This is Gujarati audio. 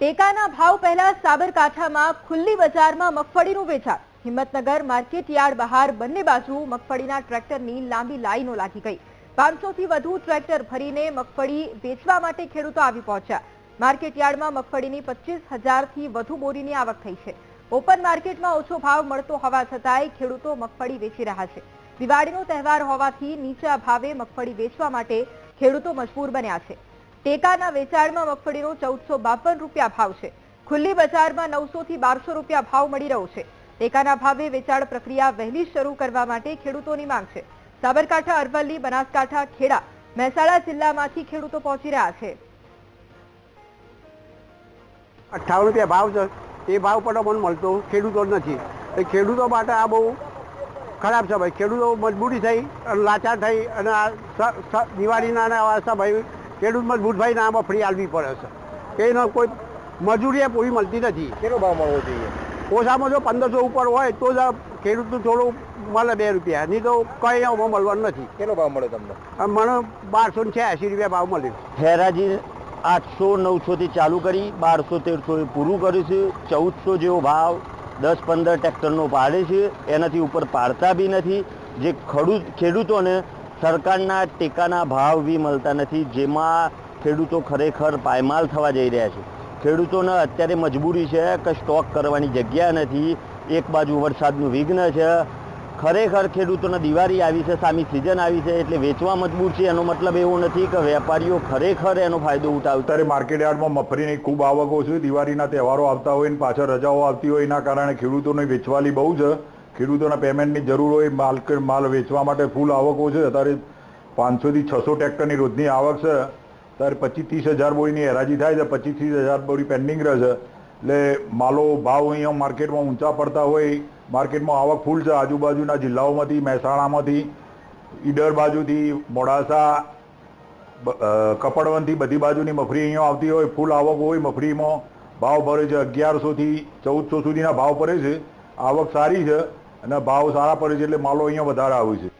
ટેકાના ભાવ પહેલા સાબરકાંઠામાં ખુલ્લી બજારમાં મગફળીનું વેચાણ. હિંમતનગર માર્કેટ બહાર બંને બાજુ મગફળીના ટ્રેક્ટરની લાંબી લાઈનો લાગી ગઈ. પાંચસોથી વધુ ટ્રેક્ટર ભરીને મગફળી વેચવા માટે ખેડૂતો આવી પહોંચ્યા. માર્કેટ યાર્ડમાં મગફળીની પચીસ હજારથી વધુ બોરીની આવક થઈ છે. ઓપન માર્કેટમાં ઓછો ભાવ મળતો હોવા છતાંય ખેડૂતો મગફળી વેચી રહ્યા છે. દિવાળીનો તહેવાર હોવાથી નીચા ભાવે મગફળી વેચવા માટે ખેડૂતો મજબૂર બન્યા છે. ટેકાના વેચાણમાં મગફળીનો ચૌદસો બાવન રૂપિયા ભાવ છે. ખુલ્લી બજારમાં નવસો થી બારસો રૂપિયા ભાવ મળી રહ્યો છે. ટેકાના ભાવે વેચાણ પ્રક્રિયા વહેલી શરૂ કરવા માટે ખેડૂતોની માંગ છે. સાબરકાંઠા, અરવલ્લી, બનાસકાંઠા, ખેડા, મહેસાણા જિલ્લામાંથી ખેડૂતો પહોંચી રહ્યા છે. અઠ્ઠાવન રૂપિયા ભાવ છે. એ ભાવ પણ મને મળતો ખેડૂતો નથી. એ ખેડૂતો માટે આ બહુ ખરાબ છે ભાઈ. ખેડૂતો મજબૂરી થઈ અને લાચાર થઈ અને આ દિવાળીના આવા ભાઈ ખેડૂત મજબૂત ભાઈ ના ફ્રી આલવી પડે છે. એનો કોઈ મજૂરી પૂરી મળતી નથી. કેટલો ભાવ મળવો જોઈએ? ઓછામાં જો પંદરસો ઉપર હોય તો જ આ ખેડૂતનું થોડું મળે બે રૂપિયા. નહીં તો કંઈ એમાં મળવાનું નથી. કેટલો ભાવ મળ્યો તમને? મને બારસો ને છ્યાસી રૂપિયા ભાવ મળ્યો. હેરાજી આઠસો નવસોથી ચાલુ કરી બારસો તેરસો પૂરું કર્યું છે. ચૌદસો જેવો ભાવ દસ પંદર ટ્રેક્ટરનો પાડે છે. એનાથી ઉપર પાડતા બી નથી. જે ખેડૂત ખેડૂતોને સરકારના ટેકાના ભાવ બી મળતા નથી, જેમાં ખેડૂતો ખરેખર પાયમાલ થવા જઈ રહ્યા છે. ખેડૂતોને અત્યારે મજબૂરી છે કે સ્ટોક કરવાની જગ્યા નથી, એક બાજુ વરસાદનું વિઘ્ન છે. ખરેખર ખેડૂતોને દિવાળી આવી છે, સામી સિઝન આવી છે, એટલે વેચવા મજબૂર છે, એનો મતલબ એવો નથી કે વેપારીઓ ખરેખર એનો ફાયદો ઉઠાવે. અત્યારે માર્કેટ યાર્ડમાં મગફળીની ખૂબ આવકો છે, દિવાળીના તહેવારો આવતા હોય ને પાછળ રજાઓ આવતી હોય, એના કારણે ખેડૂતોને વેચવાલી બહુ છે ખેડૂતોના પેમેન્ટની જરૂર હોય, માલ માલ વેચવા માટે ફૂલ આવકો છે. અત્યારે પાંચસોથી છસો ટ્રેક્ટરની રોજની આવક છે. ત્યારે પચીસ ત્રીસ હજાર બોરીની હરાજી થાય છે, પચીસ ત્રીસ હજાર બોરી પેન્ડિંગ રહે છે. એટલે માલો ભાવ અહીંયા માર્કેટમાં ઊંચા પડતા હોય, માર્કેટમાં આવક ફૂલ છે. આજુબાજુના જિલ્લાઓમાંથી, મહેસાણામાંથી, ઈડર બાજુથી, મોડાસા કપડવનથી બધી બાજુની મફરી અહીંયા આવતી હોય, ફૂલ આવક હોય, મફરીમાં ભાવ ભરે છે. અગિયારસોથી ચૌદસો સુધીના ભાવ ભરે છે. આવક સારી છે. અને ભાવ સારા પડે છે એટલે માલો અહીંયા વધારે આવે છે.